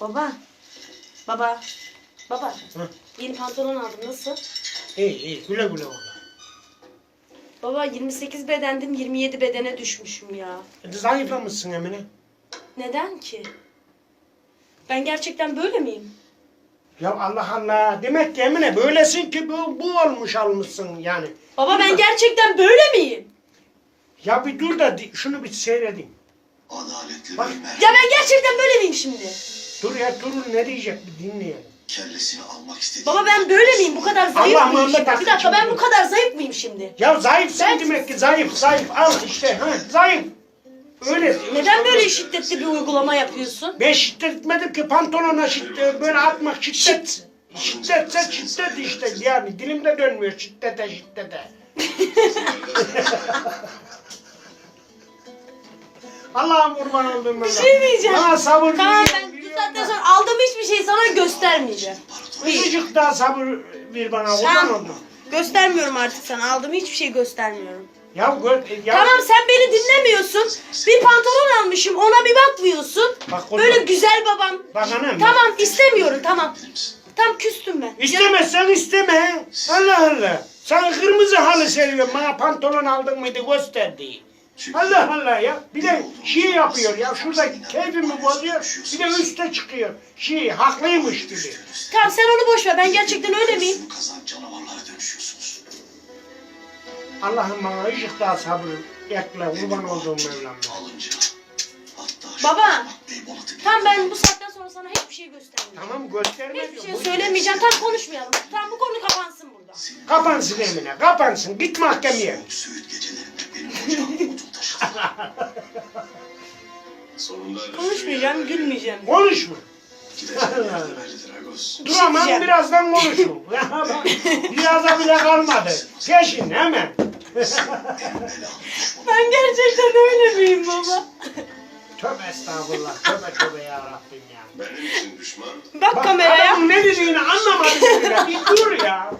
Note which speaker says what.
Speaker 1: Baba. Baba. Baba.
Speaker 2: Hı.
Speaker 1: Yeni pantolon aldım. Nasıl?
Speaker 2: İyi iyi güle güle orada.
Speaker 1: Baba 28 bedendim 27 bedene düşmüşüm ya.
Speaker 2: E, Zayıflamışsın Emine.
Speaker 1: Neden ki? Ben gerçekten böyle miyim?
Speaker 2: Ya Allah Allah. Demek ki Emine böylesin ki bu, bu olmuş almışsın yani.
Speaker 1: Baba ben gerçekten böyle miyim?
Speaker 2: Ya bir dur da di- şunu bir seyredeyim.
Speaker 3: Adaletli
Speaker 2: Bak.
Speaker 1: Ya ben gerçekten böyle miyim şimdi?
Speaker 2: Dur ya dur ne diyecek bir dinleyelim.
Speaker 3: kellesini almak istediği...
Speaker 1: Baba ben böyle miyim? Bu kadar zayıf
Speaker 2: Allah
Speaker 1: mıyım
Speaker 2: Muhammed
Speaker 1: şimdi? Bir
Speaker 2: hakkı
Speaker 1: dakika ben bu kadar zayıf mıyım şimdi?
Speaker 2: Ya zayıfsın
Speaker 1: Ben-
Speaker 2: demek ki zayıf zayıf al işte ha zayıf. Öyle.
Speaker 1: Neden böyle şiddetli bir uygulama yapıyorsun?
Speaker 2: Ben şiddet etmedim ki pantolona şiddet böyle atmak şiddet. Şiddetse şiddet işte yani dilimde dönmüyor şiddete şiddete. Allah'ım kurban oldum ben.
Speaker 1: Bir şey diyeceğim.
Speaker 2: Bana sabır
Speaker 1: Tamam ben saatten sonra aldığım hiçbir şeyi sana göstermeyeceğim.
Speaker 2: Azıcık daha sabır ver bana
Speaker 1: Tamam.
Speaker 2: oldum.
Speaker 1: Göstermiyorum artık sana. Aldığım hiçbir şey göstermiyorum.
Speaker 2: Ya, ya
Speaker 1: Tamam sen beni dinlemiyorsun. Bir pantolon almışım ona bir bakmıyorsun.
Speaker 2: Bak.
Speaker 1: Böyle güzel babam.
Speaker 2: Bak anam.
Speaker 1: Tamam istemiyorum tamam. Tam küstüm ben.
Speaker 2: İstemezsen isteme. Allah Allah. Sen kırmızı halı seviyorsun. Bana pantolon aldın mıydı gösterdi. Allah Allah ya. Bir de şey yapıyor ya. Şurada keyfimi bozuyor. Bir de üste çıkıyor. Şey haklıymış gibi.
Speaker 1: Tamam sen onu boş ver. Ben gerçekten öyle miyim?
Speaker 3: kazan canavarlara dönüşüyorsunuz.
Speaker 2: Allah'ım bana ışık daha sabır ekle. Kurban olduğum Mevlam.
Speaker 1: Baba. Tamam ben bu saatten sonra sana hiçbir şey göstermeyeceğim.
Speaker 2: Tamam gösterme
Speaker 1: Hiçbir
Speaker 2: diyorum.
Speaker 1: şey söylemeyeceğim. Tam konuşmayalım. Tamam bu konu kapansın burada.
Speaker 2: Kapansın Emine kapansın. Git mahkemeye.
Speaker 3: Söğüt gecelerinde benim ocağıma
Speaker 1: Konuşmayacağım, gülmeyeceğim.
Speaker 2: Konuşma.
Speaker 3: Gideceğim.
Speaker 2: Duramam
Speaker 1: diyeceğim.
Speaker 2: birazdan konuşun. Birazdan bile kalmadı. Peşin hemen.
Speaker 1: Ben gerçekten öyle miyim baba?
Speaker 2: Tövbe estağfurullah. Tövbe tövbe ya Rabbim ya.
Speaker 3: Benim için düşman
Speaker 1: Bak kameraya.
Speaker 2: Adamın ne dediğini anlamadım bile. Bir dur ya.